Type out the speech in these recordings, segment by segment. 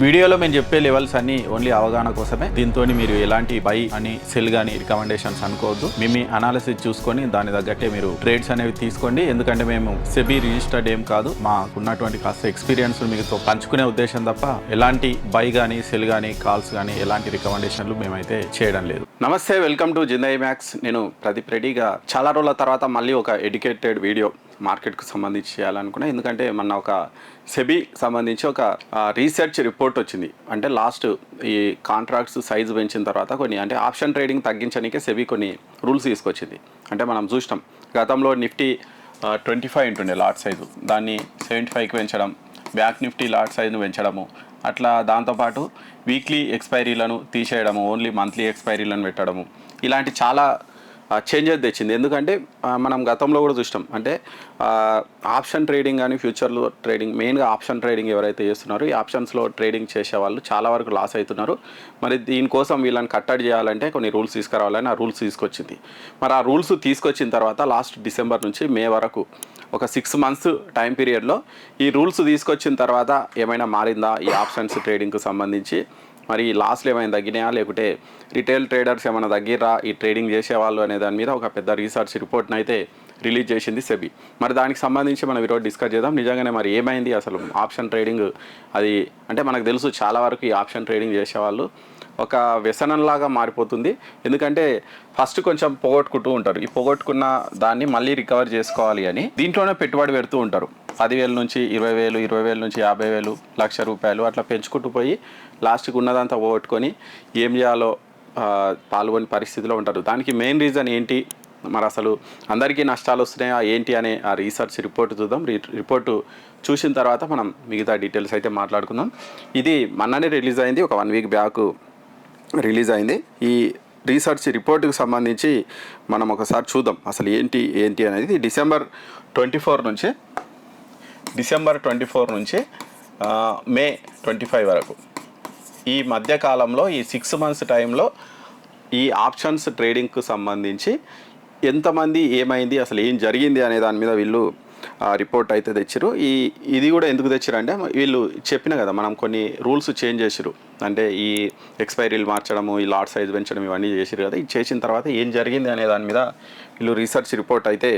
వీడియోలో మేము చెప్పే లెవెల్స్ అన్ని ఓన్లీ అవగాహన కోసమే. దీంతో మీరు ఎలాంటి బై అని సెల్ కానీ రికమెండేషన్స్ అనుకోవద్దు. మేము మీ అనాలిసిస్ చూసుకొని దాని తగ్గట్టే మీరు ట్రేడ్స్ అనేవి తీసుకోండి. ఎందుకంటే మేము సెబీ రిజిస్టర్డ్ ఏం కాదు. మాకున్నటువంటి కాస్త ఎక్స్పీరియన్స్ మీతో పంచుకునే ఉద్దేశం తప్ప ఎలాంటి బై కానీ సెల్ కానీ కాల్స్ కానీ ఎలాంటి రికమెండేషన్లు మేమైతే చేయడం లేదు. నమస్తే వెల్కమ్ టు జిందై మ్యాక్స్ నేను ప్రదీప్ రెడ్డిగా చాలా రోజుల తర్వాత మళ్ళీ ఒక ఎడ్యుకేటెడ్ వీడియో మార్కెట్కు సంబంధించి చేయాలనుకున్నా. ఎందుకంటే మన ఒక సెబీ సంబంధించి ఒక రీసెర్చ్ రిపోర్ట్ వచ్చింది. అంటే లాస్ట్ ఈ కాంట్రాక్ట్స్ సైజు పెంచిన తర్వాత కొన్ని అంటే ఆప్షన్ ట్రేడింగ్ తగ్గించడానికి సెబీ కొన్ని రూల్స్ తీసుకొచ్చింది. అంటే మనం చూసినాం గతంలో నిఫ్టీ ట్వంటీ ఫైవ్ ఉంటుండే లాట్ సైజు. దాన్ని సెవెంటీ ఫైవ్కి పెంచడం బ్యాక్ నిఫ్టీ లాట్ సైజును పెంచడము అట్లా దాంతోపాటు వీక్లీ ఎక్స్పైరీలను తీసేయడము ఓన్లీ మంత్లీ ఎక్స్పైరీలను పెట్టడము ఇలాంటి చాలా చేంజెస్ తెచ్చింది. ఎందుకంటే మనం గతంలో కూడా చూసినాం. అంటే ఆప్షన్ ట్రేడింగ్ కానీ ఫ్యూచర్లో ట్రేడింగ్ మెయిన్గా ఆప్షన్ ట్రేడింగ్ ఎవరైతే చేస్తున్నారో ఈ ఆప్షన్స్లో ట్రేడింగ్ చేసే వాళ్ళు చాలా వరకు లాస్ అవుతున్నారు. మరి దీనికోసం వీళ్ళని కట్టడి చేయాలంటే కొన్ని రూల్స్ తీసుకురావాలని ఆ రూల్స్ తీసుకొచ్చింది. మరి ఆ రూల్స్ తీసుకొచ్చిన తర్వాత లాస్ట్ డిసెంబర్ నుంచి మే వరకు ఒక సిక్స్ మంత్స్ టైం పీరియడ్లో ఈ రూల్స్ తీసుకొచ్చిన తర్వాత ఏమైనా మారిందా? ఈ ఆప్షన్స్ ట్రేడింగ్కు సంబంధించి మరి ఈ లాస్లు ఏమైనా తగ్గినాయా? లేకుంటే రిటైల్ ట్రేడర్స్ ఏమైనా తగ్గిరా ఈ ట్రేడింగ్ చేసేవాళ్ళు అనే దాని మీద ఒక పెద్ద రీసెర్చ్ రిపోర్ట్ని అయితే రిలీజ్ చేసింది సెబీ. మరి దానికి సంబంధించి మనం ఈరోజు డిస్కస్ చేద్దాం. నిజంగానే మరి ఏమైంది? అసలు ఆప్షన్ ట్రేడింగ్ అది అంటే మనకు తెలుసు చాలా వరకు ఈ ఆప్షన్ ట్రేడింగ్ చేసేవాళ్ళు. ఒక వ్యసనంలాగా మారిపోతుంది. ఎందుకంటే ఫస్ట్ కొంచెం పోగొట్టుకుంటూ ఉంటారు. ఈ పోగొట్టుకున్న దాన్ని మళ్ళీ రికవర్ చేసుకోవాలి అని దీంట్లోనే పెట్టుబడి పెడుతూ ఉంటారు. పదివేల నుంచి ఇరవై వేలు ఇరవై వేల నుంచి యాభై వేలు లక్ష రూపాయలు అట్లా పెంచుకుంటూ పోయి లాస్ట్కి ఉన్నదంతా పోగొట్టుకొని ఏం చేయాలో పాల్గొని పరిస్థితిలో ఉంటారు. దానికి మెయిన్ రీజన్ ఏంటి? మరి అసలు అందరికీ నష్టాలు వస్తున్నాయా? ఏంటి అనే ఆ రీసెర్చ్ రిపోర్ట్ చూద్దాం. రిపోర్టు చూసిన తర్వాత మనం మిగతా డీటెయిల్స్ అయితే మాట్లాడుకుందాం. ఇది మొన్ననే రిలీజ్ అయింది. ఒక వన్ వీక్ బ్యాక్ రిలీజ్ అయింది. ఈ రీసెర్చ్ రిపోర్ట్కి సంబంధించి మనం ఒకసారి చూద్దాం. అసలు ఏంటి ఏంటి అనేది డిసెంబర్ ట్వంటీ ఫోర్ నుంచి డిసెంబర్ ట్వంటీ ఫోర్ నుంచి మే ట్వంటీ ఫైవ్ వరకు. ఈ మధ్యకాలంలో ఈ సిక్స్ మంత్స్ టైంలో ఈ ఆప్షన్స్ ట్రేడింగ్కు సంబంధించి ఎంతమంది ఏమైంది అసలు ఏం జరిగింది అనే దాని మీద వీళ్ళు రిపోర్ట్ అయితే తెచ్చారు ఈ ఇది కూడా ఎందుకు తెచ్చారు అంటే వీళ్ళు చెప్పిన కదా మనం కొన్ని రూల్స్ చేంజ్ చేసిరు అంటే ఈ ఎక్స్పైరీలు మార్చడము ఈ లాట్ సైజ్ పెంచడం ఇవన్నీ చేసిరు కదా. ఇది చేసిన తర్వాత ఏం జరిగింది అనే దాని మీద వీళ్ళు రీసెర్చ్ రిపోర్ట్ అయితే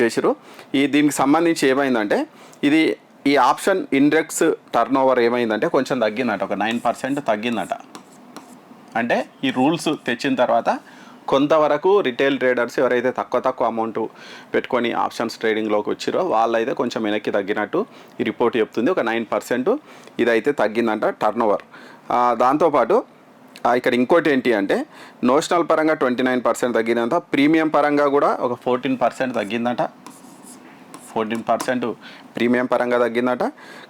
చేసిరు ఈ దీనికి సంబంధించి ఏమైందంటే ఇది ఈ ఆప్షన్ ఇండెక్స్ టర్న్ ఓవర్ ఏమైందంటే కొంచెం తగ్గిందట ఒక నైన్ పర్సెంట్ తగ్గిందట. అంటే ఈ రూల్స్ తెచ్చిన తర్వాత కొంతవరకు రిటైల్ ట్రేడర్స్ ఎవరైతే తక్కువ తక్కువ అమౌంట్ పెట్టుకొని ఆప్షన్స్ ట్రేడింగ్లోకి వచ్చిరో వాళ్ళైతే కొంచెం వెనక్కి తగ్గినట్టు ఈ రిపోర్ట్ చెప్తుంది. ఒక నైన్ పర్సెంట్ ఇదైతే తగ్గిందంట టర్న్ ఓవర్ దాంతోపాటు ఇక్కడ ఇంకోటి ఏంటి అంటే నోషనల్ పరంగా ట్వంటీ నైన్ పర్సెంట్ తగ్గినంత ప్రీమియం పరంగా కూడా ఒక ఫోర్టీన్ పర్సెంట్ తగ్గిందంట. ఫోర్టీన్ పర్సెంట్ ప్రీమియం పరంగా తగ్గిందట.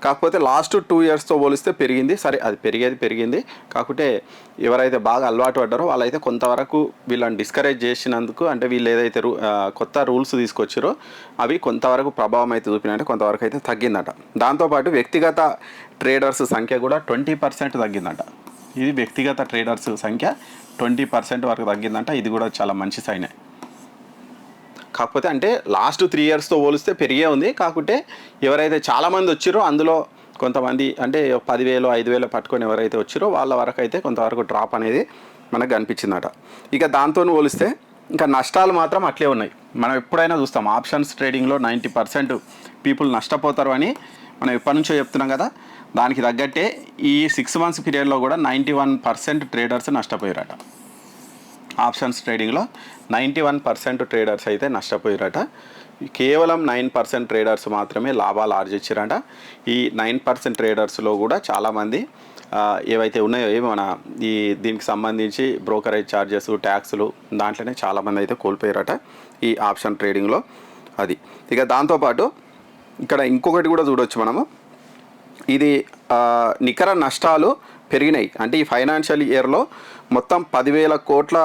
కాకపోతే లాస్ట్ టూ ఇయర్స్తో పోలిస్తే పెరిగింది. సరే అది పెరిగేది పెరిగింది. కాకపోతే ఎవరైతే బాగా అలవాటు పడ్డారో వాళ్ళైతే కొంతవరకు వీళ్ళని డిస్కరేజ్ చేసినందుకు అంటే వీళ్ళు ఏదైతే రూ- కొత్త రూల్స్ తీసుకొచ్చారో అవి కొంతవరకు ప్రభావం అయితే చూపినంటే కొంతవరకు అయితే తగ్గిందట. దాంతోపాటు వ్యక్తిగత ట్రేడర్స్ సంఖ్య కూడా ట్వంటీ పర్సెంట్ తగ్గిందట. ఇది వ్యక్తిగత ట్రేడర్స్ సంఖ్య ట్వంటీ పర్సెంట్ వరకు తగ్గిందంట. ఇది కూడా చాలా మంచి సైనే కాకపోతే అంటే లాస్ట్ త్రీ ఇయర్స్తో పోలిస్తే పెరిగే ఉంది. కాకపోతే ఎవరైతే చాలామంది వచ్చిరో అందులో కొంతమంది అంటే పదివేలు ఐదు వేలు పట్టుకొని ఎవరైతే వచ్చిరో వాళ్ళ వరకు అయితే కొంతవరకు డ్రాప్ అనేది మనకు కనిపించిందట. ఇక దాంతో పోలిస్తే ఇంకా నష్టాలు మాత్రం అట్లే ఉన్నాయి. మనం ఎప్పుడైనా చూస్తాం ఆప్షన్స్ ట్రేడింగ్లో నైంటీ పర్సెంట్ పీపుల్ నష్టపోతారు అని మనం ఎప్పటి నుంచో చెప్తున్నాం కదా. దానికి తగ్గట్టే ఈ సిక్స్ మంత్స్ పీరియడ్లో కూడా నైంటీ వన్ పర్సెంట్ ట్రేడర్స్ నష్టపోయారట. ఆప్షన్స్ ట్రేడింగ్లో నైంటీ వన్ పర్సెంట్ ట్రేడర్స్ అయితే నష్టపోయారట. కేవలం నైన్ పర్సెంట్ ట్రేడర్స్ మాత్రమే లాభాలు ఆర్జించారట. ఈ నైన్ పర్సెంట్ ట్రేడర్స్లో కూడా చాలామంది ఏవైతే ఉన్నాయో ఏమి మన ఈ దీనికి సంబంధించి బ్రోకరేజ్ ఛార్జెస్ ట్యాక్స్లు దాంట్లోనే చాలామంది అయితే కోల్పోయారట ఈ ఆప్షన్ ట్రేడింగ్లో అది. ఇక దాంతోపాటు ఇక్కడ ఇంకొకటి కూడా చూడొచ్చు మనము. ఇది నికర నష్టాలు పెరిగినాయి. అంటే ఈ ఫైనాన్షియల్ ఇయర్లో మొత్తం పదివేల కోట్ల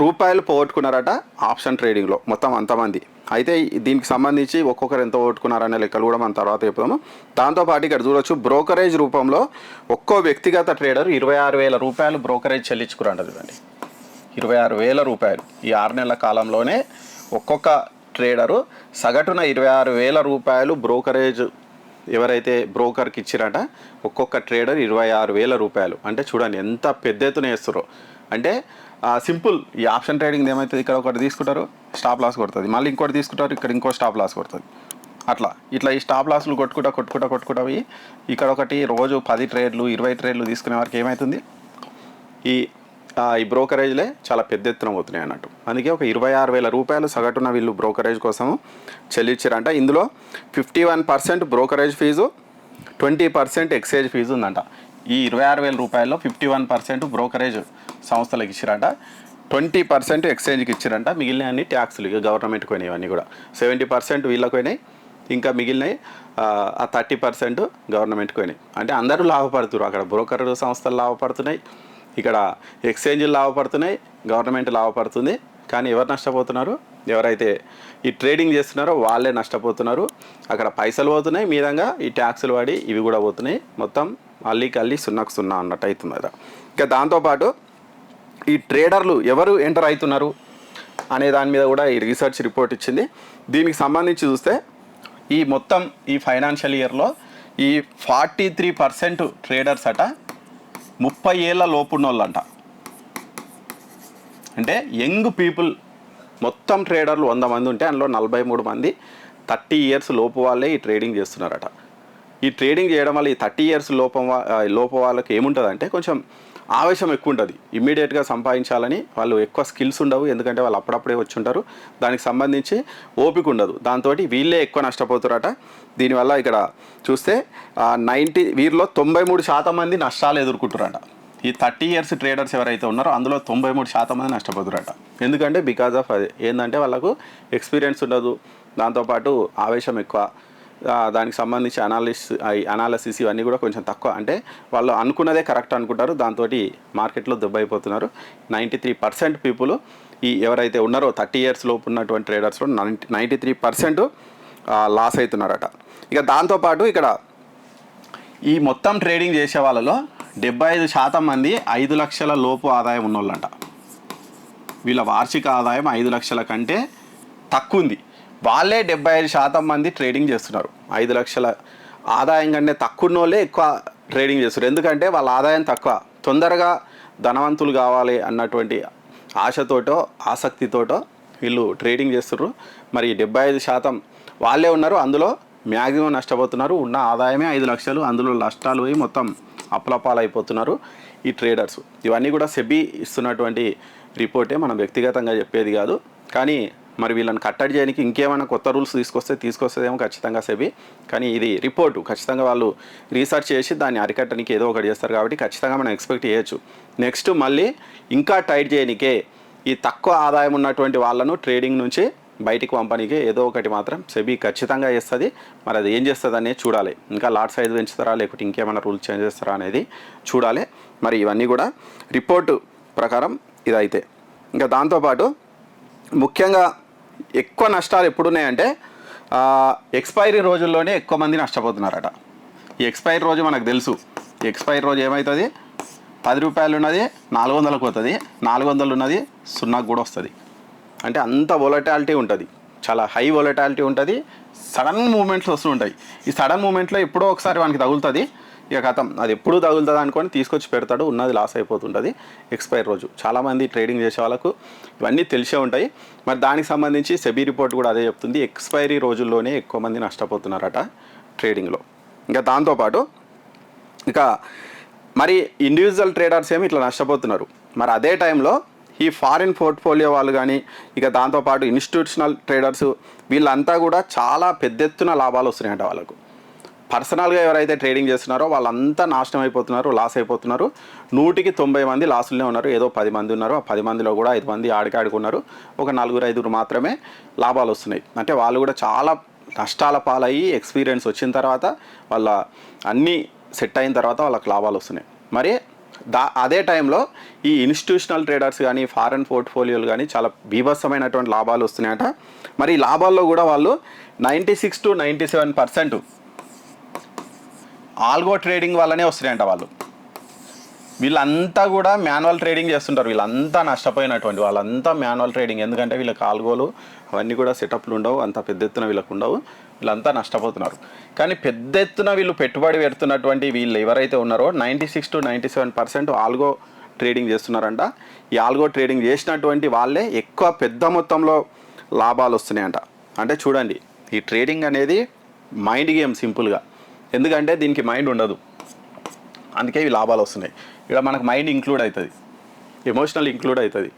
రూపాయలు పోగొట్టుకున్నారట ఆప్షన్ ట్రేడింగ్లో మొత్తం అంతమంది. అయితే దీనికి సంబంధించి ఒక్కొక్కరు ఎంత పోగొట్టుకున్నారనే లెక్కలు కూడా మనం తర్వాత చెప్తాము. దాంతోపాటు ఇక్కడ చూడొచ్చు బ్రోకరేజ్ రూపంలో ఒక్కో వ్యక్తిగత ట్రేడర్ ఇరవై ఆరు వేల రూపాయలు బ్రోకరేజ్ చెల్లించుకురంట చూడండి. ఇరవై ఆరు వేల రూపాయలు. ఈ ఆరు నెలల కాలంలోనే ఒక్కొక్క ట్రేడరు సగటున ఇరవై ఆరు వేల రూపాయలు బ్రోకరేజ్ ఎవరైతే బ్రోకర్కి ఇచ్చిరట ఒక్కొక్క ట్రేడర్ ఇరవై ఆరు వేల రూపాయలు. అంటే చూడండి ఎంత పెద్ద ఎత్తున వేస్తారో అంటే సింపుల్ ఈ ఆప్షన్ ట్రేడింగ్ ఏమవుతుంది ఇక్కడ ఒకటి తీసుకుంటారు స్టాప్ లాస్ కొడుతుంది. మళ్ళీ ఇంకోటి తీసుకుంటారు ఇక్కడ ఇంకో స్టాప్ లాస్ కొడుతుంది. అట్లా. ఇట్లా ఈ స్టాప్ లాస్లు కొట్టుకుంటా కొట్టుకుంటా కొట్టుకుంటా పోయి ఇక్కడ ఒకటి రోజు పది ట్రేడ్లు ఇరవై ట్రేడ్లు తీసుకునే వారికి ఏమవుతుంది ఈ ఈ బ్రోకరేజ్లే చాలా పెద్ద ఎత్తున పోతున్నాయి అన్నట్టు. అందుకే ఒక ఇరవై ఆరు వేల రూపాయలు సగటున వీళ్ళు బ్రోకరేజ్ కోసం చెల్లించారంట ఇందులో fifty one percent brokerage fee twenty percent exchange fee ఉందంట. ఈ ఇరవై ఆరు వేల రూపాయల్లో ఫిఫ్టీ వన్ పర్సెంట్ బ్రోకరేజ్ సంస్థలకు ఇచ్చారంట. ట్వంటీ పర్సెంట్ ఎక్స్చేంజ్కి ఇచ్చారంట. మిగిలిన అన్ని ట్యాక్స్లు ఇక గవర్నమెంట్ పోయినాయి ఇవన్నీ కూడా. సెవెంటీ పర్సెంట్ వీళ్ళకి పోయినాయి ఇంకా మిగిలినవి ఆ, థర్టీ పర్సెంట్ గవర్నమెంట్కి పోయినాయి అంటే అందరూ లాభపడుతున్నారు అక్కడ బ్రోకర్ సంస్థలు లాభపడుతున్నాయి. ఇక్కడ ఎక్స్చేంజ్లు లాభపడుతున్నాయి. గవర్నమెంట్ లాభపడుతుంది. కానీ ఎవరు నష్టపోతున్నారు? ఎవరైతే ఈ ట్రేడింగ్ చేస్తున్నారో వాళ్ళే నష్టపోతున్నారు. అక్కడ పైసలు పోతున్నాయి. మీదంగా ఈ ట్యాక్సులు పడి ఇవి కూడా పోతున్నాయి. మొత్తం అల్లికి అల్లి సున్నాకు సున్నా అన్నట్టు అవుతుంది కదా ఇంకా దాంతోపాటు ఈ ట్రేడర్లు ఎవరు ఎంటర్ అవుతున్నారు అనే దాని మీద కూడా ఈ రీసెర్చ్ రిపోర్ట్ ఇచ్చింది. దీనికి సంబంధించి చూస్తే ఈ మొత్తం ఈ ఫైనాన్షియల్ ఇయర్లో ఈ ఫార్టీ త్రీ పర్సెంట్ ట్రేడర్స్ అట ముప్పై ఏళ్ళ లోపున్నోళ్ళంట. అంటే యంగ్ పీపుల్ మొత్తం ట్రేడర్లు వంద మంది ఉంటే అందులో నలభై మూడు మంది థర్టీ ఇయర్స్ లోపు వాళ్ళే ఈ ట్రేడింగ్ చేస్తున్నారట. ఈ ట్రేడింగ్ చేయడం వల్ల ఈ థర్టీ ఇయర్స్ లోపం లోపం వాళ్ళకి ఏముంటుంది అంటే కొంచెం ఆవేశం ఎక్కువ ఉంటుంది ఇమ్మీడియట్గా సంపాదించాలని వాళ్ళు ఎక్కువ స్కిల్స్ ఉండవు. ఎందుకంటే వాళ్ళు అప్పుడప్పుడే వచ్చి ఉంటారు దానికి సంబంధించి ఓపిక ఉండదు. దాంతో వీళ్ళే ఎక్కువ నష్టపోతారట. దీనివల్ల ఇక్కడ చూస్తే నైంటీ వీరిలో తొంభై మూడు శాతం మంది నష్టాలు ఎదుర్కొంటారట ఈ థర్టీ ఇయర్స్ ట్రేడర్స్ ఎవరైతే ఉన్నారో అందులో తొంభై మూడు శాతం మంది నష్టపోతారట. ఎందుకంటే బికాజ్ ఆఫ్ అది. ఏంటంటే వాళ్ళకు ఎక్స్పీరియన్స్ ఉండదు. దాంతోపాటు ఆవేశం ఎక్కువ. దానికి సంబంధించి అనాలిస్ అనాలసిస్ ఇవన్నీ కూడా కొంచెం తక్కువ. అంటే వాళ్ళు అనుకున్నదే కరెక్ట్ అనుకుంటారు. దాంతో మార్కెట్లో దెబ్బైపోతున్నారు. నైంటీ త్రీ పర్సెంట్ పీపుల్ ఈ ఎవరైతే ఉన్నారో థర్టీ ఇయర్స్ లోపు ఉన్నటువంటి ట్రేడర్స్లో ninety ninety three percent loss అవుతున్నారట ఇక దాంతోపాటు ఇక్కడ ఈ మొత్తం ట్రేడింగ్ చేసే వాళ్ళలో డెబ్బై ఐదు శాతం మంది ఐదు లక్షల లోపు ఆదాయం ఉన్నోళ్ళంట. వీళ్ళ వార్షిక ఆదాయం ఐదు లక్షల కంటే తక్కువ ఉంది వాళ్ళే డెబ్బై ఐదు శాతం మంది ట్రేడింగ్ చేస్తున్నారు. ఐదు లక్షల ఆదాయం కంటే తక్కువనోళ్ళే ఎక్కువ ట్రేడింగ్ చేస్తున్నారు. ఎందుకంటే వాళ్ళ ఆదాయం తక్కువ. తొందరగా ధనవంతులు కావాలి అన్నటువంటి ఆశతోటో ఆసక్తితోటో వీళ్ళు ట్రేడింగ్ చేస్తున్నారు. మరి డెబ్బై ఐదు శాతం వాళ్ళే ఉన్నారు. అందులో మ్యాక్సిమం నష్టపోతున్నారు. ఉన్న ఆదాయమే ఐదు లక్షలు. అందులో నష్టాలు పోయి మొత్తం అప్లపాలైపోతున్నారు ఈ ట్రేడర్స్. ఇవన్నీ కూడా సెబీ ఇస్తున్నటువంటి రిపోర్టే మనం వ్యక్తిగతంగా చెప్పేది కాదు. కానీ మరి వీళ్ళని కట్టడి చేయడానికి ఇంకేమైనా కొత్త రూల్స్ తీసుకొస్తే తీసుకొస్తేదేమో ఖచ్చితంగా సెబీ. కానీ ఇది రిపోర్టు. ఖచ్చితంగా వాళ్ళు రీసెర్చ్ చేసి దాన్ని అరికట్టడానికి ఏదో ఒకటి చేస్తారు కాబట్టి ఖచ్చితంగా మనం ఎక్స్పెక్ట్ చేయొచ్చు. నెక్స్ట్ మళ్ళీ ఇంకా టైట్ చేయనికే ఈ తక్కువ ఆదాయం ఉన్నటువంటి వాళ్ళను ట్రేడింగ్ నుంచి బయటికి పంపనీకి ఏదో ఒకటి మాత్రం సెబీ ఖచ్చితంగా చేస్తుంది. మరి అది ఏం చేస్తుంది అనేది చూడాలి. ఇంకా లాట్ సైజ్ పెంచుతారా? లేకపోతే ఇంకేమైనా రూల్స్ చేంజ్ చేస్తారా అనేది చూడాలి. మరి ఇవన్నీ కూడా రిపోర్టు ప్రకారం ఇదైతే. ఇంకా దాంతోపాటు ముఖ్యంగా ఎక్కువ నష్టాలు ఎప్పుడున్నాయంటే ఆ, ఎక్స్పైరీ రోజుల్లోనే ఎక్కువ మంది నష్టపోతున్నారట. ఈ ఎక్స్పైరీ రోజు మనకు తెలుసు. ఎక్స్పైరీ రోజు ఏమవుతుంది పది రూపాయలు ఉన్నది నాలుగు వందలకు పోతుంది. నాలుగు వందలు ఉన్నది సున్నాకు కూడా వస్తుంది. అంటే అంత వొలటాలిటీ ఉంటుంది. చాలా హై వొలటాలిటీ ఉంటుంది. సడన్ మూమెంట్స్ వస్తూ ఉంటాయి. ఈ సడన్ మూమెంట్లో ఎప్పుడో ఒకసారి వానికి తగులుతుంది. ఇక కథం అది ఎప్పుడు తగులుతుంది అనుకొని తీసుకొచ్చి పెడతాడు ఉన్నది లాస్ అయిపోతుంటుంది. ఎక్స్పైర్ రోజు. చాలామంది ట్రేడింగ్ చేసే వాళ్ళకు ఇవన్నీ తెలిసే ఉంటాయి. మరి దానికి సంబంధించి సెబీ రిపోర్ట్ కూడా అదే చెప్తుంది. ఎక్స్పైరీ రోజుల్లోనే ఎక్కువ మంది నష్టపోతున్నారట ట్రేడింగ్లో ఇంకా దాంతోపాటు ఇక మరి ఇండివిజువల్ ట్రేడర్స్ ఏమి ఇట్లా నష్టపోతున్నారు. మరి అదే టైంలో ఈ ఫారిన్ పోర్ట్ఫోలియో వాళ్ళు కానీ ఇక దాంతోపాటు ఇన్స్టిట్యూషనల్ ట్రేడర్స్ వీళ్ళంతా కూడా చాలా పెద్ద ఎత్తున లాభాలు వస్తున్నాయంట వాళ్ళకు. పర్సనల్గా ఎవరైతే ట్రేడింగ్ చేస్తున్నారో వాళ్ళంతా నాశనం అయిపోతున్నారు లాస్ అయిపోతున్నారు. నూటికి తొంభై మంది లాసులనే ఉన్నారు. ఏదో పది మంది ఉన్నారు. ఆ పది మందిలో కూడా ఐదు మంది ఆడికాడుకున్నారు. ఒక నలుగురు ఐదుగురు మాత్రమే లాభాలు వస్తున్నాయి. అంటే వాళ్ళు కూడా చాలా నష్టాల పాలయ్యి ఎక్స్పీరియన్స్ వచ్చిన తర్వాత వాళ్ళ అన్నీ సెట్ అయిన తర్వాత వాళ్ళకి లాభాలు వస్తున్నాయి. మరి దా అదే టైంలో ఈ ఇన్స్టిట్యూషనల్ ట్రేడర్స్ కానీ ఫారెన్ పోర్ట్ఫోలియోలు కానీ చాలా బీభత్సమైనటువంటి లాభాలు వస్తున్నాయట. మరి ఈ లాభాల్లో కూడా వాళ్ళు ninety six to ninety seven percent algo trading వల్లనే వస్తున్నాయంట వాళ్ళు. వీళ్ళంతా కూడా మాన్యువల్ ట్రేడింగ్ చేస్తుంటారు. వీళ్ళంతా నష్టపోయినటువంటి వాళ్ళంతా మాన్యువల్ ట్రేడింగ్. ఎందుకంటే వీళ్ళకి ఆల్గోలు అవన్నీ కూడా సెటప్లు ఉండవు. అంత పెద్ద ఎత్తున వీళ్ళకు ఉండవు. వీళ్ళంతా నష్టపోతున్నారు. కానీ పెద్ద ఎత్తున వీళ్ళు పెట్టుబడి పెడుతున్నటువంటి వీళ్ళు ఎవరైతే ఉన్నారో ninety six to ninety seven percent algo trading చేస్తున్నారంట. ఈ ఆల్గో ట్రేడింగ్ చేసినటువంటి వాళ్ళే ఎక్కువ పెద్ద మొత్తంలో లాభాలు వస్తున్నాయంట. అంటే చూడండి ఈ ట్రేడింగ్ అనేది మైండ్ గేమ్ సింపుల్గా. ఎందుకంటే దీనికి మైండ్ ఉండదు. అందుకే ఇవి లాభాలు వస్తున్నాయి. ఇక్కడ మనకు మైండ్ ఇంక్లూడ్ అవుతుంది. ఎమోషనల్ ఇంక్లూడ్ అవుతుంది.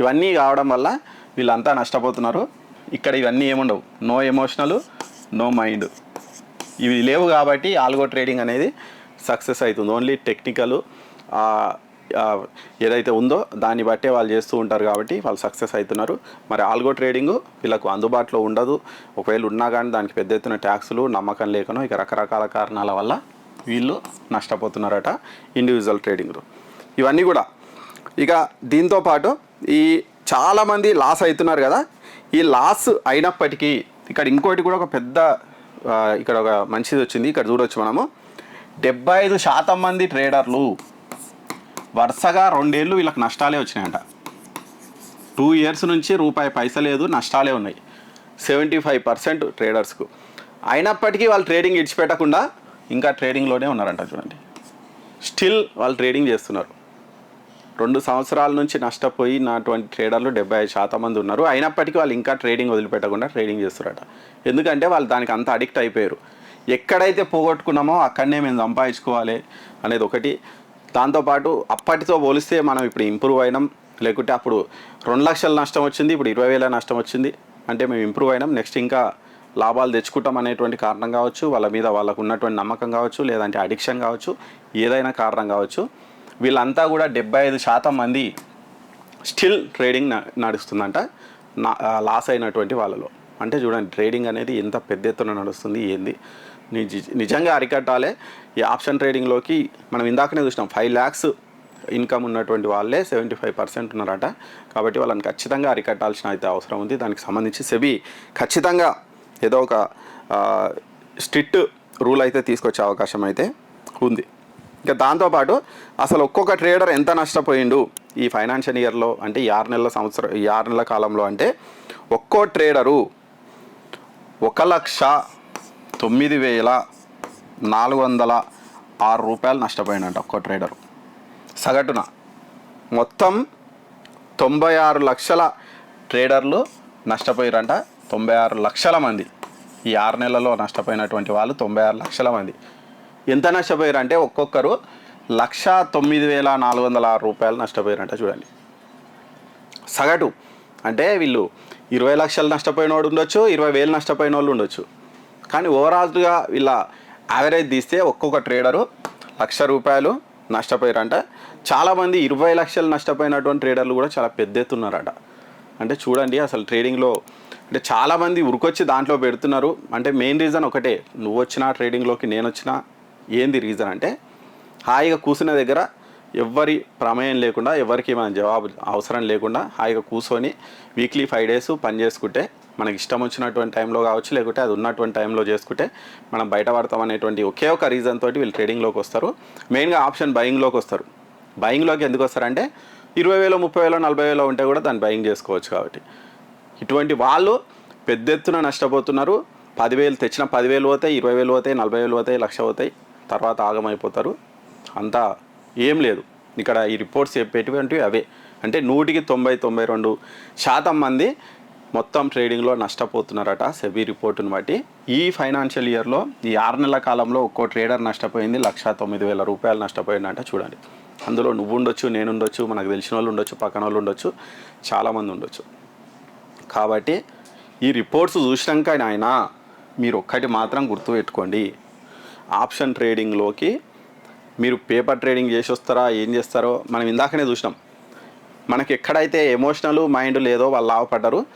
ఇవన్నీ కావడం వల్ల వీళ్ళంతా నష్టపోతున్నారు. ఇక్కడ ఇవన్నీ ఏముండవు. నో ఎమోషనల్ నో మైండ్ ఇవి లేవు కాబట్టి ఆల్గో ట్రేడింగ్ అనేది సక్సెస్ అవుతుంది. ఓన్లీ టెక్నికల్ ఏదైతే ఉందో దాన్ని బట్టే వాళ్ళు చేస్తూ ఉంటారు కాబట్టి వాళ్ళు సక్సెస్ అవుతున్నారు. మరి ఆల్గో ట్రేడింగ్ వీళ్ళకు అందుబాటులో ఉండదు. ఒకవేళ ఉన్నా కానీ దానికి పెద్ద ఎత్తున ట్యాక్సులు నమ్మకం లేకనో ఇక రకరకాల కారణాల వల్ల వీళ్ళు నష్టపోతున్నారట ఇండివిజువల్ ట్రేడింగ్లో ఇవన్నీ కూడా. ఇక దీంతో పాటు ఈ చాలామంది లాస్ అవుతున్నారు కదా. ఈ లాస్ అయినప్పటికీ ఇక్కడ ఇంకోటి కూడా ఒక పెద్ద ఇక్కడ ఒక మంచిది వచ్చింది. ఇక్కడ చూడొచ్చు మనము. డెబ్బై ఐదు శాతం మంది ట్రేడర్లు వరుసగా రెండేళ్ళు వీళ్ళకి నష్టాలే వచ్చినాయంట. టూ ఇయర్స్ నుంచి రూపాయి పైస లేదు నష్టాలే ఉన్నాయి. సెవెంటీ ఫైవ్ పర్సెంట్ ట్రేడర్స్కు. అయినప్పటికీ వాళ్ళు ట్రేడింగ్ ఇడిచిపెట్టకుండా ఇంకా ట్రేడింగ్లోనే ఉన్నారంట చూడండి. స్టిల్ వాళ్ళు ట్రేడింగ్ చేస్తున్నారు. రెండు సంవత్సరాల నుంచి నష్టపోయి నాటువంటి ట్రేడర్లు డెబ్బై ఐదు శాతం మంది ఉన్నారు. అయినప్పటికీ వాళ్ళు ఇంకా ట్రేడింగ్ వదిలిపెట్టకుండా ట్రేడింగ్ చేస్తున్నారట. ఎందుకంటే వాళ్ళు దానికి అంత అడిక్ట్ అయిపోయారు. ఎక్కడైతే పోగొట్టుకున్నామో అక్కడనే మేము సంపాదించుకోవాలి అనేది ఒకటి. దాంతోపాటు అప్పటితో పోలిస్తే మనం ఇప్పుడు ఇంప్రూవ్ అయినాం. లేకుంటే అప్పుడు రెండు లక్షల నష్టం వచ్చింది ఇప్పుడు ఇరవై వేల నష్టం వచ్చింది. అంటే మేము ఇంప్రూవ్ అయినాం. నెక్స్ట్ ఇంకా లాభాలు తెచ్చుకుంటాం అనేటువంటి కారణం కావచ్చు వాళ్ళ మీద వాళ్ళకు ఉన్నటువంటి నమ్మకం కావచ్చు లేదంటే అడిక్షన్ కావచ్చు ఏదైనా కారణం కావచ్చు. వీళ్ళంతా కూడా డెబ్బై ఐదు శాతం మంది స్టిల్ ట్రేడింగ్ నడుస్తుందంట. నా లాస్ అయినటువంటి వాళ్ళలో. అంటే చూడండి ట్రేడింగ్ అనేది ఎంత పెద్ద ఎత్తున నడుస్తుంది ఏంది? నిజంగా అరికట్టాలే. ఈ ఆప్షన్ ట్రేడింగ్లోకి మనం ఇందాకనే చూసినాం ఫైవ్ ల్యాక్స్ ఇన్కమ్ ఉన్నటువంటి వాళ్ళే సెవెంటీ ఫైవ్ పర్సెంట్ ఉన్నారట. కాబట్టి వాళ్ళని ఖచ్చితంగా అరికట్టాల్సిన అయితే అవసరం ఉంది. దానికి సంబంధించి సెబీ ఖచ్చితంగా ఏదో ఒక స్ట్రిక్ట్ రూల్ అయితే తీసుకొచ్చే అవకాశం అయితే ఉంది. ఇంకా దాంతోపాటు అసలు ఒక్కొక్క ట్రేడర్ ఎంత నష్టపోయిండు ఈ ఫైనాన్షియల్ ఇయర్లో అంటే ఈ ఆరు నెలల సంవత్సరం ఈ ఆరు నెలల కాలంలో అంటే ఒక్కో ట్రేడరు ఒక లక్ష తొమ్మిది వేల నాలుగు వందల ఆరు రూపాయలు నష్టపోయిందంట ఒక్కో ట్రేడరు సగటున మొత్తం తొంభై ఆరు లక్షల ట్రేడర్లు నష్టపోయారంట. తొంభై ఆరు లక్షల మంది. ఈ ఆరు నెలల్లో నష్టపోయినటువంటి వాళ్ళు తొంభై ఆరు లక్షల మంది. ఎంత నష్టపోయారంటే ఒక్కొక్కరు లక్ష తొమ్మిది వేల నాలుగు వందల ఆరు రూపాయలు నష్టపోయారంట చూడండి. సగటు అంటే వీళ్ళు ఇరవై లక్షలు నష్టపోయిన వాడు ఉండొచ్చు ఇరవై వేలు నష్టపోయిన వాళ్ళు ఉండొచ్చు. కానీ ఓవరాల్గా వీళ్ళ యావరేజ్ తీస్తే ఒక్కొక్క ట్రేడరు లక్ష రూపాయలు నష్టపోయారంట. చాలామంది ఇరవై లక్షలు నష్టపోయినటువంటి ట్రేడర్లు కూడా చాలా పెద్ద ఎత్తున్నారట అంటే చూడండి అసలు ట్రేడింగ్లో అంటే చాలామంది ఉరికొచ్చి దాంట్లో పెడుతున్నారు. అంటే మెయిన్ రీజన్ ఒకటే నువ్వు వచ్చినా ట్రేడింగ్లోకి నేను వచ్చినా ఏంది రీజన్ అంటే హాయిగా కూర్చున్న దగ్గర ఎవ్వరి ప్రమేయం లేకుండా ఎవరికి మన జవాబు అవసరం లేకుండా హాయిగా కూర్చొని వీక్లీ ఫైవ్ డేస్ పని చేసుకుంటే మనకి ఇష్టం వచ్చినటువంటి టైంలో కావచ్చు లేకుంటే అది ఉన్నటువంటి టైంలో చేసుకుంటే మనం బయటపడతాం అనేటువంటి ఒకే ఒక రీజన్ తోటి వీళ్ళు ట్రేడింగ్లోకి వస్తారు. మెయిన్గా ఆప్షన్ బయింగ్లోకి వస్తారు. బయింగ్లోకి ఎందుకు వస్తారంటే ఇరవై వేలు ముప్పై వేలు నలభై వేలు ఉంటే కూడా దాన్ని బయింగ్ చేసుకోవచ్చు కాబట్టి. ఇటువంటి వాళ్ళు పెద్ద ఎత్తున నష్టపోతున్నారు. పదివేలు తెచ్చిన పదివేలు పోతాయి ఇరవై వేలు పోతాయి నలభై వేలు పోతాయి లక్ష పోతాయి తర్వాత ఆగమైపోతారు. అంతా ఏం లేదు. ఇక్కడ ఈ రిపోర్ట్స్ చెప్పేటువంటివి అవే. అంటే నూటికి తొంభై తొంభై రెండు శాతం మంది మొత్తం ట్రేడింగ్లో నష్టపోతున్నారట సెబీ రిపోర్టును బట్టి. ఈ ఫైనాన్షియల్ ఇయర్లో ఈ ఆరు నెలల కాలంలో ఒక్కో ట్రేడర్ నష్టపోయింది లక్ష తొమ్మిది వేల రూపాయలు నష్టపోయిందంట చూడండి. అందులో నువ్వు ఉండొచ్చు నేను ఉండొచ్చు మనకు తెలిసిన వాళ్ళు ఉండొచ్చు పక్కన వాళ్ళు ఉండొచ్చు చాలామంది ఉండొచ్చు. కాబట్టి ఈ రిపోర్ట్స్ చూసినాక ఆయన మీరు ఒక్కటి మాత్రం గుర్తుపెట్టుకోండి ఆప్షన్ ట్రేడింగ్లోకి మీరు పేపర్ ట్రేడింగ్ చేసి వస్తారా ఏం చేస్తారో మనం ఇందాకనే చూసినాం. మనకి ఎక్కడైతే ఎమోషనల్ మైండ్ లేదో వాళ్ళు లాభపడ్డారు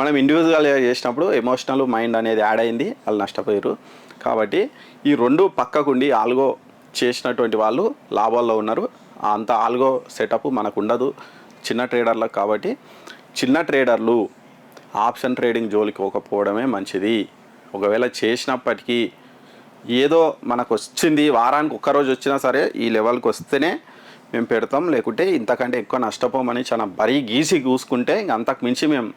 మనం ఇండివిజువల్గా చేసినప్పుడు ఎమోషనల్ మైండ్ అనేది యాడ్ అయింది వాళ్ళు నష్టపోయారు కాబట్టి ఈ రెండు పక్కకుండి ఆల్గో చేసినటువంటి వాళ్ళు లాభాల్లో ఉన్నారు. అంత ఆల్గో సెటప్ మనకు ఉండదు చిన్న ట్రేడర్లకు కాబట్టి. చిన్న ట్రేడర్లు ఆప్షన్ ట్రేడింగ్ జోలికి పోకపోవడమే మంచిది. ఒకవేళ చేసినప్పటికీ ఏదో మనకు వచ్చింది వారానికి ఒక్కరోజు వచ్చినా సరే ఈ లెవెల్కి వస్తేనే మేము పెడతాం. లేకుంటే ఇంతకంటే ఎక్కువ నష్టపోమని చాలా బరీ గీసి చూసుకుంటే ఇంక అంతకు మించి మేము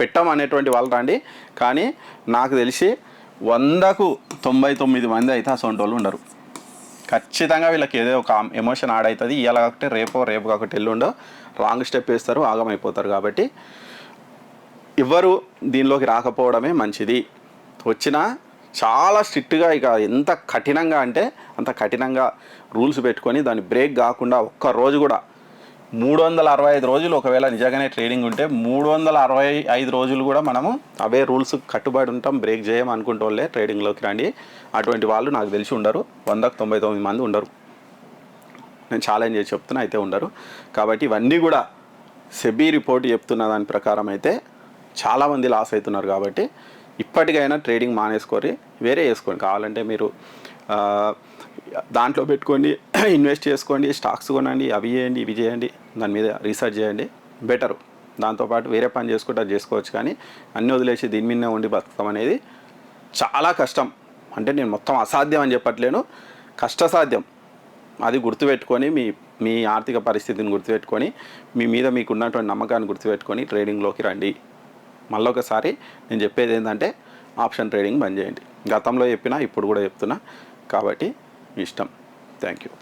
పెట్టాం అనేటువంటి వాళ్ళు రండి. కానీ నాకు తెలిసి వందకు తొంభై తొమ్మిది మంది అయితే అసొంటి వాళ్ళు ఉండరు. ఖచ్చితంగా వీళ్ళకి ఏదో ఒక ఎమోషన్ ఆడ్ అవుతుంది ఇవాళ కాకపోతే రేపో రేపు కాకపోతే ఎల్లుండో రాంగ్ స్టెప్ వేస్తారు ఆగమైపోతారు కాబట్టి ఎవరు దీనిలోకి రాకపోవడమే మంచిది. వచ్చినా చాలా స్ట్రిక్ట్గా ఇక ఎంత కఠినంగా అంటే అంత కఠినంగా రూల్స్ పెట్టుకొని దాన్ని బ్రేక్ కాకుండా ఒక్క రోజు కూడా మూడు వందల అరవై ఐదు రోజులు ఒకవేళ నిజంగానే ట్రేడింగ్ ఉంటే మూడు వందల అరవై ఐదు రోజులు కూడా మనము అవే రూల్స్ కట్టుబడి ఉంటాం బ్రేక్ చేయం అనుకుంటోళ్ళే ట్రేడింగ్లోకి రండి. అటువంటి వాళ్ళు నాకు తెలిసి ఉండరు. వందకు తొంభై తొమ్మిది మంది ఉండరు. నేను ఛాలెంజ్ చేసి చెప్తున్నా అయితే ఉండరు. కాబట్టి ఇవన్నీ కూడా సెబీ రిపోర్ట్ చెప్తున్న దాని ప్రకారం అయితే చాలామంది లాస్ అవుతున్నారు కాబట్టి ఇప్పటికైనా ట్రేడింగ్ మానేసుకొని వేరే వేసుకోండి కావాలంటే మీరు దాంట్లో పెట్టుకోండి ఇన్వెస్ట్ చేసుకోండి స్టాక్స్ కొనండి అవి చేయండి ఇవి చేయండి. దాని మీద రీసెర్చ్ చేయండి. బెటరు దాంతోపాటు వేరే పని చేసుకుంటే చేసుకోవచ్చు కానీ అన్నీ వదిలేసి దీని మీదనే ఉండి బతకడం అనేది చాలా కష్టం. అంటే నేను మొత్తం అసాధ్యం అని చెప్పట్లేను. కష్టసాధ్యం. అది గుర్తుపెట్టుకొని మీ మీ ఆర్థిక పరిస్థితిని గుర్తుపెట్టుకొని మీ మీద మీకున్నటువంటి నమ్మకాన్ని గుర్తుపెట్టుకొని ట్రేడింగ్లోకి రండి. మళ్ళొకసారి నేను చెప్పేది ఏంటంటే ఆప్షన్ ట్రేడింగ్ బంద్ చేయండి. గతంలో చెప్పినా ఇప్పుడు కూడా చెప్తున్నా. కాబట్టి మీ ఇష్టం. Thank you